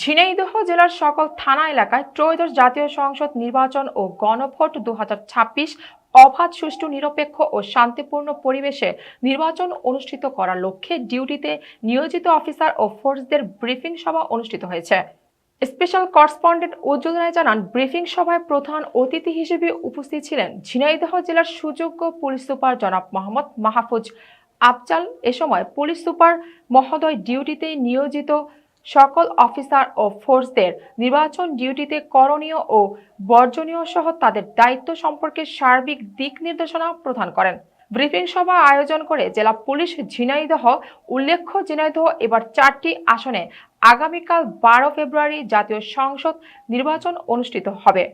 ঝিনাইদহ জেলার সকল থানা এলাকায় ত্রয়োদশ জাতীয় সংসদ নির্বাচন ও গণভোট দু অবাধ, সুষ্ঠু, নিরপেক্ষ ও শান্তিপূর্ণ পরিবেশে নির্বাচন অনুষ্ঠিত করার লক্ষ্যে ডিউটিতে নিয়োজিত অফিসার ও ফোর্সদের ব্রিফিং সভা অনুষ্ঠিত হয়েছে। স্পেশাল করেসপন্ডেন্ট উজ্জ্বল রায় জানান, ব্রিফিং সভায় প্রধান অতিথি হিসেবে উপস্থিত ছিলেন ঝিনাইদহ জেলার সুযোগ্য পুলিশ সুপার জনাব মোহাম্মদ মাহফুজ আফজাল। এ সময় পুলিশ সুপার মহোদয় ডিউটিতে নিয়োজিত সকল অফিসার ও ফোর্সদের নির্বাচন ডিউটিতে করণীয় ও বর্জনীয় সহ তাদের দায়িত্ব সম্পর্কে সার্বিক দিক নির্দেশনা প্রদান করেন। ব্রিফিং সভা আয়োজন করে জেলা পুলিশ ঝিনাইদহ, উল্লেখ্য ঝিনাইদহ এবার চারটি আসনে আগামীকাল বারো ফেব্রুয়ারি জাতীয় সংসদ নির্বাচন অনুষ্ঠিত হবে।